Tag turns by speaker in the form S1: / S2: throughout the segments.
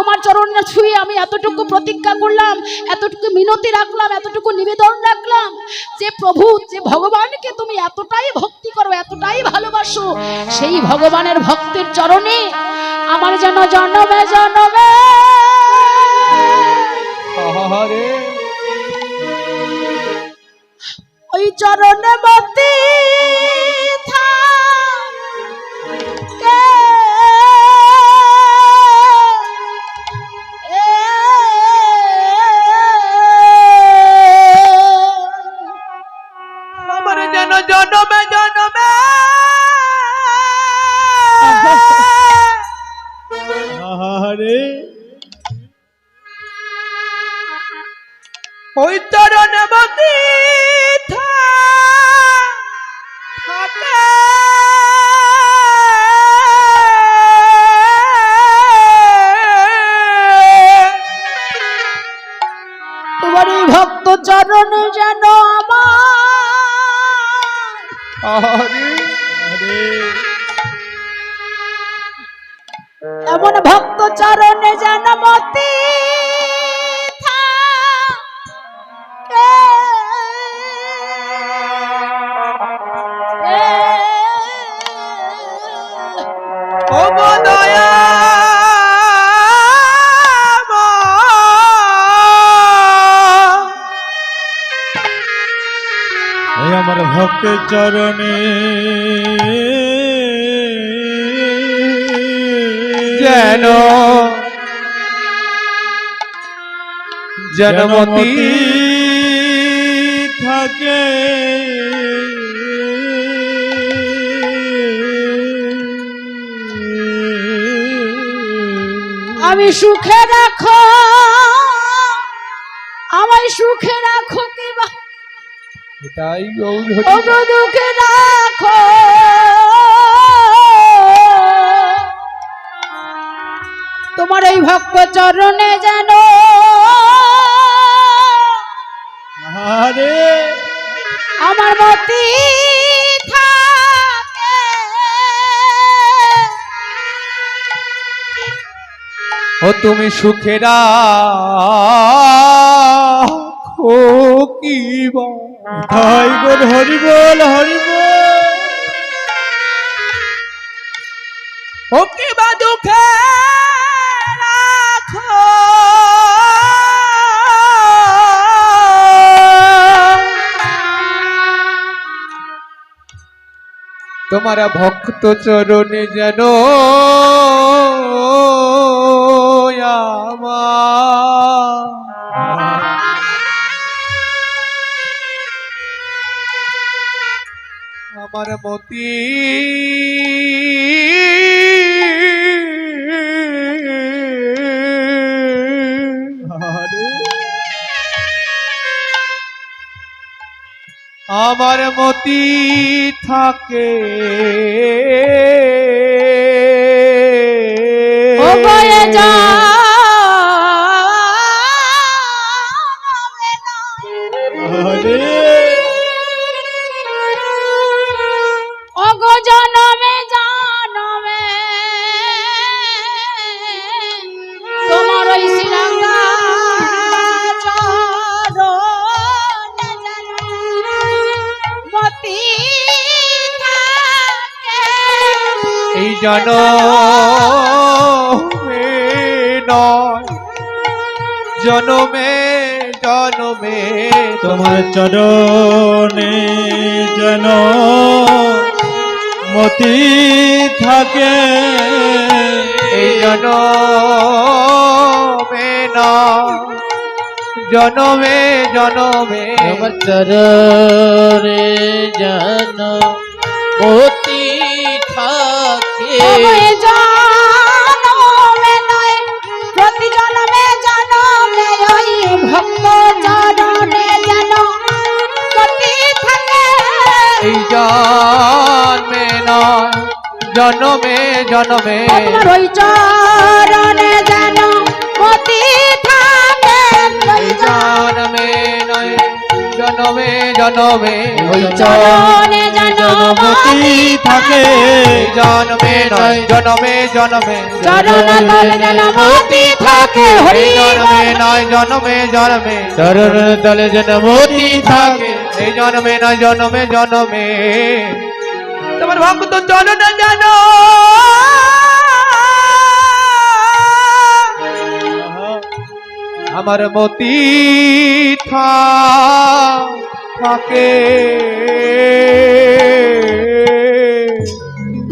S1: তোমার চরণ ছুঁয়ে আমি এতটুকু প্রতিজ্ঞা করলাম এতটুকু মিনতি রাখলাম এতটুকু নিবেদন রাখলাম যে প্রভু যে ভগবানকে তুমি এতটাই ভক্তি করো এতটাই ভালোবাসো সেই ভগবানের ভক্তের চরণে আমার যেন জন্মে জন্মে ওই চরণে মতি থাকে।
S2: যেন জনমে জনমে। আহারে। ওই চরণে মতি থাকে।
S1: তোমার এই ভক্ত চরণে যেন এমন ভক্ত চরণে যেন
S3: ভক্তের চরণে।
S2: যেন জনমতি
S3: থাকে।
S1: আমি সুখে রাখো। আমায় সুখে রাখো কি বা
S2: এটাই গৌর
S1: দুঃখে রাখো। তোমার এই ভক্ত চরণে যেন আমার মতি
S2: ও তুমি সুখেরা ও কি বা
S3: তাই বল হরি বল হরি বল।
S2: ও কি বা দুঃখে তোমার ভক্ত চরণে যেন আমার আমার মতি। আমার মতি থাকে।
S1: ও
S2: জন নয়। জনমে জনমে
S3: তোমার চরণে যেন মতি থাকে।
S2: এই জনমে না, জনমে জনমে
S3: আমার চরণে যেন
S1: জনমে জনমে। আপনার ওই চরণে যেন মতি থাকে
S2: জন্মে নয় জনমে জনমে।
S3: ওই
S1: চরণে
S3: জনমতি থাকে
S2: জনমে নয় জনমে জনমে।
S1: চরণ তলে জনমতি থাকে হরি
S2: জনমে নয় জনমে জনমে।
S3: চরণ তলে জনমতি থাকে।
S2: এই জনমে নয় জনমে জনমে। তোমার ভক্ত চরণ জানো। আমার মতি থাকে।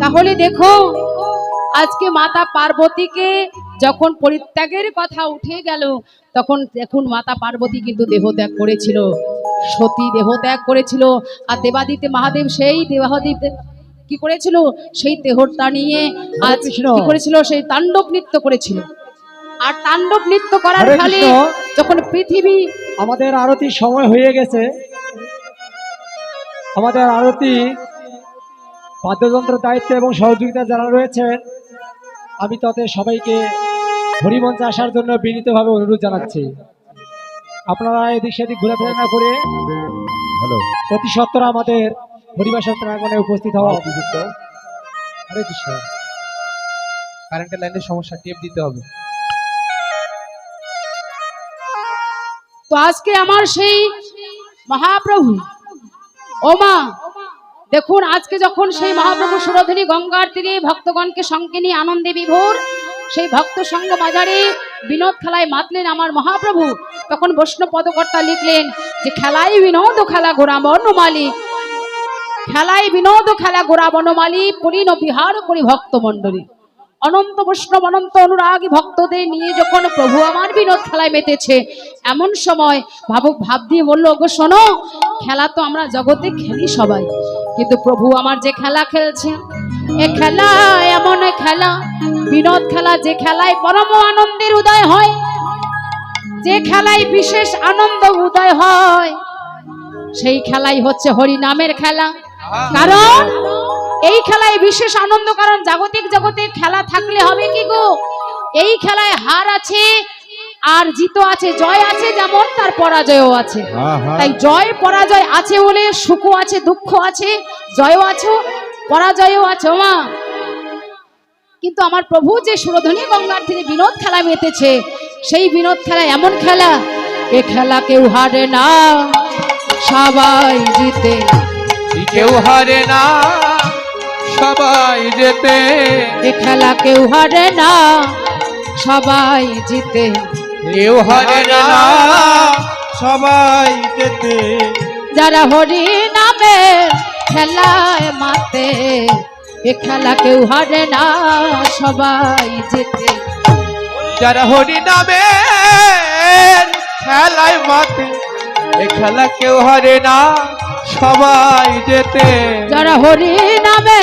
S1: তাহলে দেখো, আজকে মাতা পার্বতীকে যখন পরিত্যাগের কথা উঠে গেল, তখন দেখুন মাতা পার্বতী কিন্তু দেহত্যাগ করেছিল। সতী দেহত্যাগ করেছিল। আর দেবাদিতে মহাদেব সেই দেবাদিত কি করেছিল? সেই দেহটা নিয়ে আজ কি করেছিল? সেই তাণ্ডব নৃত্য করেছিল। আর তাণ্ডব নৃত্য করার ফলে যখন পৃথিবী
S3: আমাদের আরতির সময় হয়ে গেছে। আমাদের আরতি বাদ্যযন্ত্র দায়িত্ব এবং সহযোগিতা যারা রয়েছেন আমি তাদের সবাইকে হরিমঞ্চে আসার জন্য বিনীতভাবে অনুরোধ জানাচ্ছি। আপনারা এদিক সেদিক ঘোরাফেরা না করে অতি সত্তর আমাদের হরিবাসর প্রাঙ্গনে উপস্থিত হওয়া হরে কৃষ্ণ।
S2: কারেন্টের লাইনের সমস্যা টেপ দিতে হবে।
S1: তো আজকে আমার সেই মহাপ্রভু ও মা দেখুন আজকে যখন সেই মহাপ্রভু সুরধনী গঙ্গার তীরে ভক্তগণকে সঙ্গে নিয়ে আনন্দে বিভোর সেই ভক্ত সঙ্গ বাজারে বিনোদ খেলায় মাতলেন আমার মহাপ্রভু। তখন বৈষ্ণব পদকর্তা লিখলেন যে খেলায় বিনোদ খেলা ঘোরা বনমালী খেলায় বিনোদ, খেলা ঘোরা বনমালী পরিণ বিহার করি ভক্ত মণ্ডলী। অনন্ত বৈষ্ণব, অনন্ত অনুরাগী ভক্তদের নিয়ে যখন প্রভু আমার বিনোদ খেলায় মেতেছে, এমন সময় ভাবুক ভাব দিয়ে বলল গো শোনো, খেলা তো আমরা জগতে খেলি সবাই। কিন্তু প্রভু আমার যে খেলা খেলছে, এ খেলা এমন খেলা। বিনোদ খেলা যে খেলায় পরম আনন্দের উদয় হয়, যে খেলায় বিশেষ আনন্দ উদয় হয়, সেই খেলাই হচ্ছে হরি নামের খেলা। কারণ এই খেলায় বিশেষ আনন্দ কারণ জাগতিক জগতে খেলা থাকলে হবে কি গো? এই খেলায় হার আছে আর জিত আছে জয় আছে যেমন তার পরাজয়ও আছে। তাই জয় পরাজয় আছে বলে সুখও আছে দুঃখ আছে জয়ও আছে পরাজয়ও আছে মা কিন্তু আমার প্রভু যে সুরধনী গঙ্গার থেকে বিনোদ খেলা মেতেছে সেই বিনোদ খেলা এমন খেলা এ খেলা কেউ হারে না সবাই জিতে।
S2: কেউ হারে না সবাই যেতে
S1: এ খেলা কেউ হারে না সবাই জিতে।
S2: কেউ হারে না
S3: সবাই যেতে
S1: যারা হরি নামে খেলায় মাতে এ খেলা কেউ হারে না সবাই জিতে।
S2: যারা হরি নামে খেলায় মাতে এ খেলা কেউ হারে না সবাই যেতে।
S1: যারা হরি নামে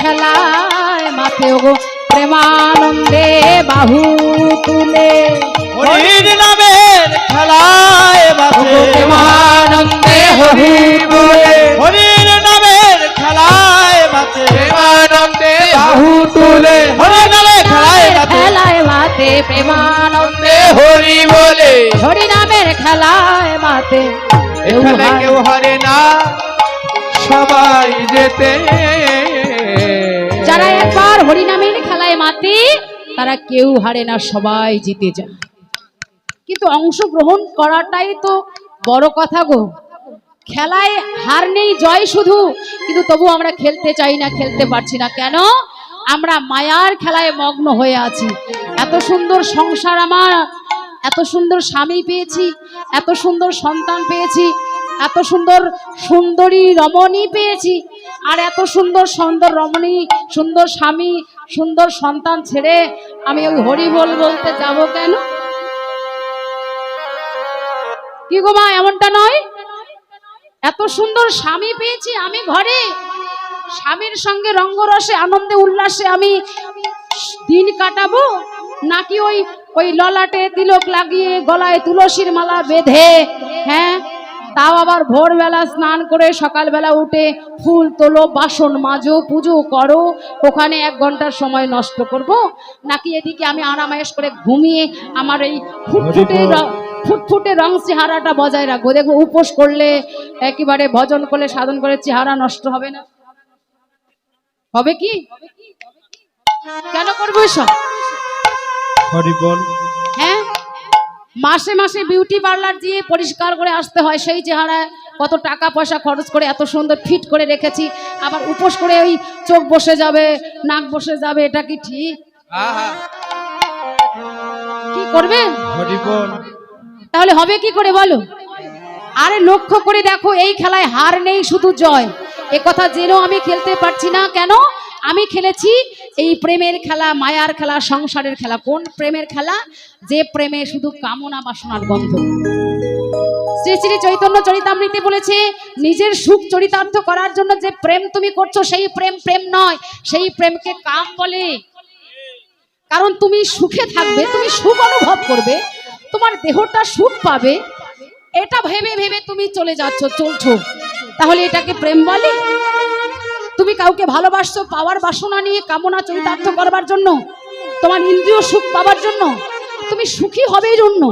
S1: খেলায় মাতে গো প্রেমানন্দে বাহু তুলে।
S3: হরির নামের খেলায় বাসে
S1: প্রেমানন্দে হরি বলে।
S3: হরির নামের খেলায় বাসে
S2: প্রেমানন্দে বাহু তুলে।
S3: হরির নামে খেলায়
S1: খেলায় মাতে প্রেমানন্দে
S2: হরি বলে।
S1: হরি নামের খেলায় মাতে
S2: এ খেলা কেউ হারে না সবাই যেতে।
S1: যারা একবার হরিনামের খেলায় মাতে তারা কেউ হারে না সবাই জিতে যায়। কিন্তু অংশগ্রহণ করাটাই তো বড় কথা গো। খেলায় হার নেই জয় শুধু। কিন্তু তবু আমরা খেলতে চাই না খেলতে পারছি না। কেন? আমরা মায়ার খেলায় মগ্ন হয়ে আছি। এত সুন্দর সংসার আমার এত সুন্দর স্বামী পেয়েছি, এত সুন্দর সন্তান পেয়েছি, এত সুন্দর সুন্দরী রমণী পেয়েছি, আর এত সুন্দর সুন্দর রমণী, সুন্দর স্বামী, সুন্দর সন্তান ছেড়ে আমি ওই হরি বল বলতে যাব কেন? কি গো মা, এমনটা নয়? এত সুন্দর স্বামী পেয়েছি আমি ঘরে। স্বামীর সঙ্গে রঙ্গরসে, আনন্দে, উল্লাসে আমি দিন কাটাবো? নাকি ওই ওই ললাটে তিলক লাগিয়ে গলায় তুলসীর মালা বেঁধে হ্যাঁ? তাও আবার ভোরবেলা স্নান করে সকালবেলা উঠে ফুল তোলো বাসন মাজো পুজো করো। ওখানে এক ঘণ্টার সময় নষ্ট করব? নাকি এদিকে আমি আরামায়েশ করে ঘুমিয়ে আমার এই ফুটফুটে ফুটফুটে রং চেহারাটা বজায় রাখব? দেখব উপোস করলে একেবারে ভজন করলে সাধন করে চেহারা নষ্ট হবে না। হবে কি? কেন করব এসব?
S2: হরি বল
S1: হ্যাঁ? মাসে মাসে বিউটি পার্লার দিয়ে পরিষ্কার করে আসতে হয়। সেই চেহারায় কত টাকা পয়সা খরচ করে এত সুন্দর ফিট করে রেখেছি। আবার উপোস করে ওই চোখ বসে যাবে নাক বসে যাবে এটা কি ঠিক? কি করবে? তাহলে হবে কি করে বলো? আরে লক্ষ্য করে দেখো এই খেলায় হার নেই শুধু জয়। এ কথা জেনেও আমি খেলতে পারছি না। কেন? আমি খেলেছি, এই প্রেমের খেলা, মায়ার খেলা, সংসারের খেলা। কোন প্রেমের খেলা? যে প্রেমে শুধু কামনা বাসনার গন্ধ। শ্রী শ্রী চৈতন্য চরিতামৃতি বলেছে, নিজের সুখ চরিতার্থ করার জন্য যে প্রেম তুমি করছ, সেই প্রেম প্রেম নয়। সেই প্রেমকে কাম বলে। কারণ তুমি সুখে থাকবে, তুমি সুখ অনুভব করবে, তোমার দেহটা সুখ পাবে। এটা ভেবে ভেবে তুমি চলে যাচ্ছ, চলছো। তাহলে এটাকে প্রেম বলে? তুমি কাউকে ভালোবাসছো পাওয়ার বাসনা নিয়ে কামনা চরিতার্থ করবার জন্য? তোমার ইন্দ্রিয় সুখ পাওয়ার জন্য? তুমি সুখী হবে জন্য।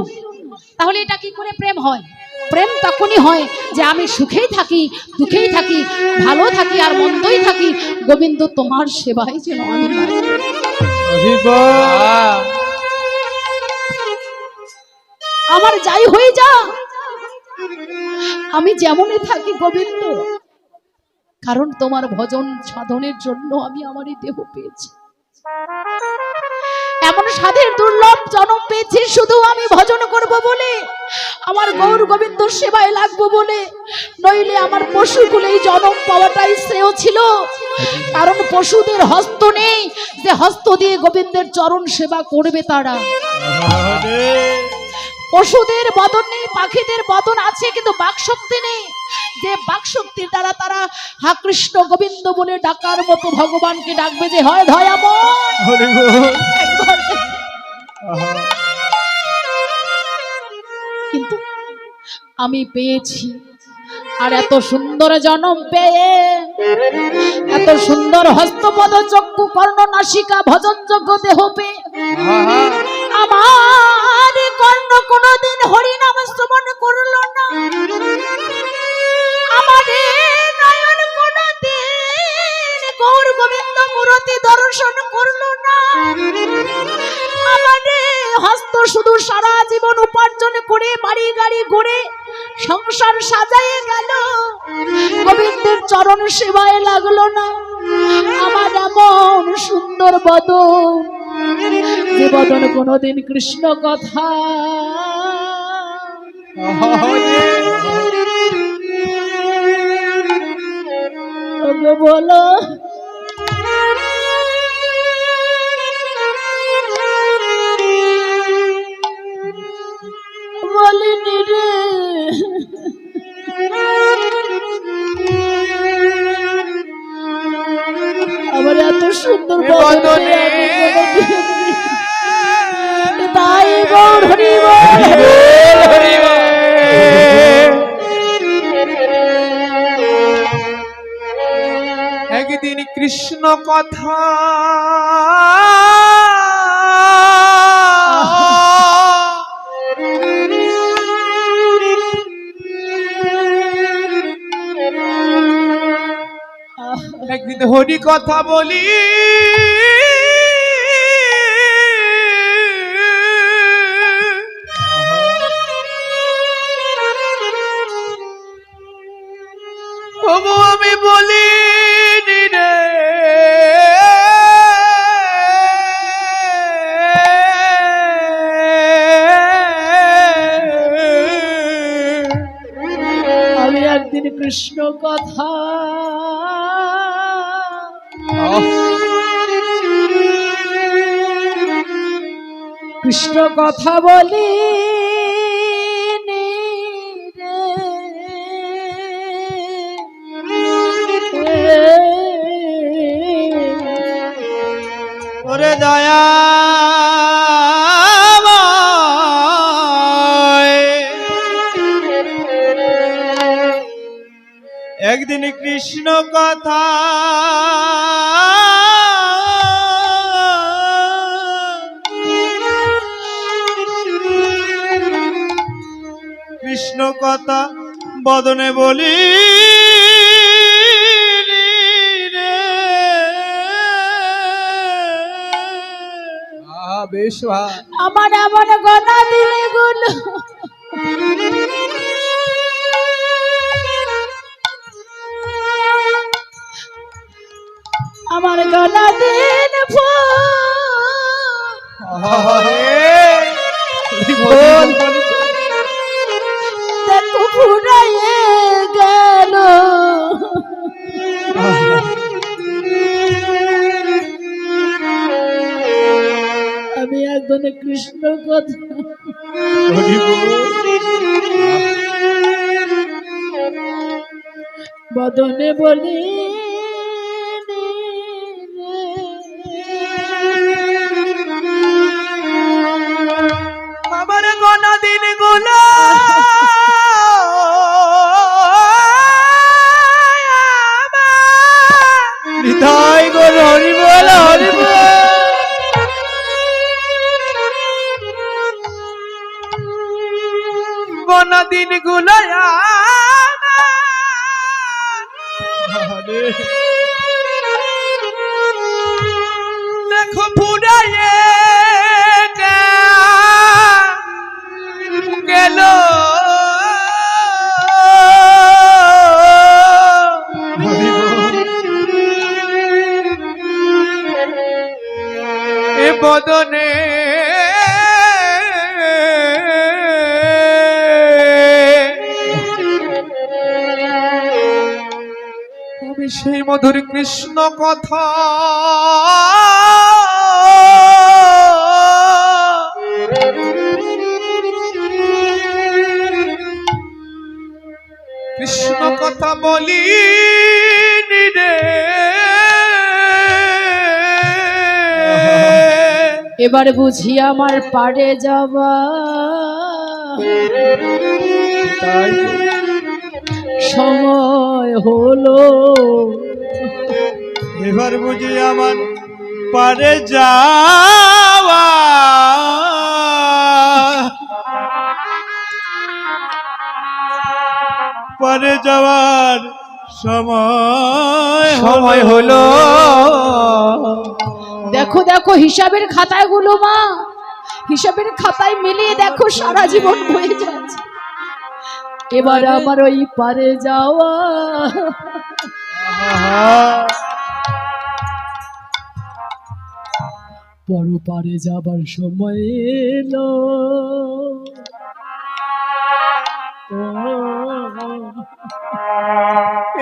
S1: তাহলে এটা কি করে প্রেম হয়? প্রেম তখনই হয় যে আমি সুখেই থাকি, দুঃখেই থাকি, ভালো থাকি আর মন্দই থাকি। গোবিন্দ, তোমার সেবাই যেন। আমার যাই হয়ে যা আমি যেমনই থাকি গোবিন্দ কারণ তোমার ভজন সাধনের জন্য আমি আমার এই দেহ পেয়েছি। এমন সাধের দুর্লভ জনম পেয়েছি, শুধু আমি ভজন করব বলে, আমার গৌর গোবিন্দ সেবায় লাগবো বলে, নইলে আমার পশুগুলো এই জন্ম পাওয়াটাই শ্রেয় ছিল। কারণ পশুদের হস্ত নেই, যে হস্ত দিয়ে গোবিন্দের চরণ সেবা করবে তারা। পশুদের বদন নেই পাখিদের বদন আছে কিন্তু বাকশক্তি নেই। যে বাকশক্তির দ্বারা তারা হা কৃষ্ণ গোবিন্দ বলে ডাকার মতো ভগবানকে ডাকবে যে হয় একবার কিন্তু আমি পেয়েছি। আর এত সুন্দর জনম পেয়ে এত সুন্দর হস্তপদ চক্ষু কর্ণ নাসিকা ভজন যোগ্য দেহ পেয়ে আমার কোনদিন হরিনাম শ্রবণ করল না। আমারে নয়ন কোনদিন গৌর গোবিন্দ মূরতি দর্শন করল না। আমারে হস্ত শুধু সারা জীবন উপার্জন করে বাড়ি গাড়ি ঘুরে সংসার সাজাইয়ে গেল। গোবিন্দের চরণ সেবায় লাগল না। আমার এমন সুন্দর বদন যে বদন কোনদিন কৃষ্ণ কথা বলো। বলিনি রে। সুন্দর বদনে তাই গৌর হরি
S2: হরি একদিন কৃষ্ণ কথা একদিন হরি কথা বলি আমি বলি
S1: আমি কৃষ্ণ কথা কৃষ্ণ কথা বলি
S2: ওরে দয়া একদিন কৃষ্ণ কথা
S4: কথা বদনে বলি
S1: আমার এমন গনা দিলে বদনে বলি
S2: আমার গনা দিনগুলো হৃদয় গোল হরি বল হরি বল। গনা দিনগুলো বদনে আমি সেই মধুর কৃষ্ণ কথা। কৃষ্ণ কথা বলি রে।
S1: এবার বুঝি আমার পাড়ে যাবা সময় হলো।
S4: এবার বুঝি আমার পারে যাওয়া। পারে যাওয়ার সময়
S2: সময় হলো।
S1: দেখো দেখো, হিসাবের খাতায়গুলো মা। হিসাবের খাতায় মিলিয়ে দেখো, সারা জীবন হয়ে যাচ্ছে। এবার আমার ওই পারে যাওয়া। বড় পারে যাবার সময় এলো।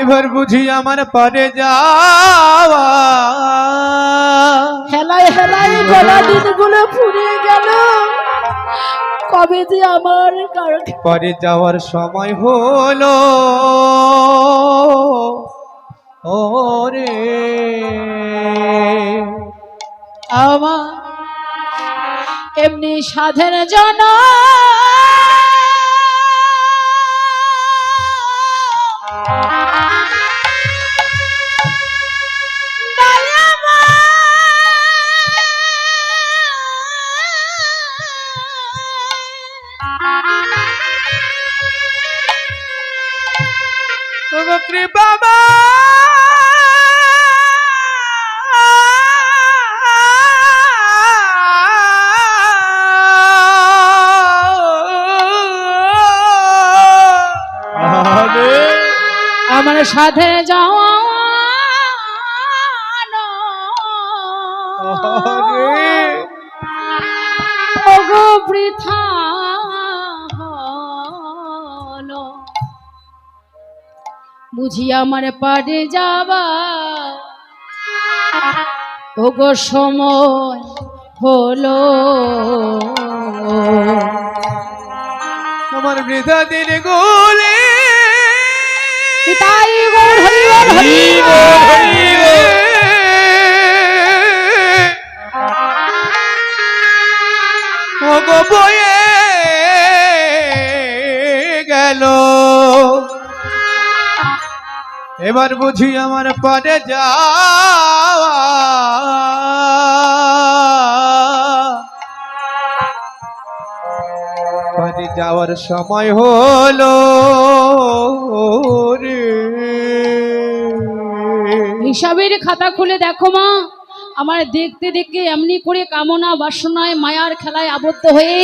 S2: এবার বুঝি আমার পরে যাওয়া।
S1: হেলায় গলা দিনগুলো ফুরিয়ে গেল। কবে যে আমার
S2: পরে যাওয়ার সময় হলো। ওরে।
S1: আমার এমনি সাধের জন আমার সাথে যাওয়া ওগো বুঝি আমার পাড়ে যাবা ওগো সময় হলো।
S2: তোমার বৃথা দিন গোলে।
S1: তাই হরি বল, হরি
S2: এবার বুঝি আমার পারে যাওয়া। পারে যাওয়ার সময় হলো
S1: হিসাবের খাতা খুলে দেখো মা। আমার দেখতে দেখতে এমনি করে কামনা বাসনায়, মায়ার খেলায় আবদ্ধ হয়ে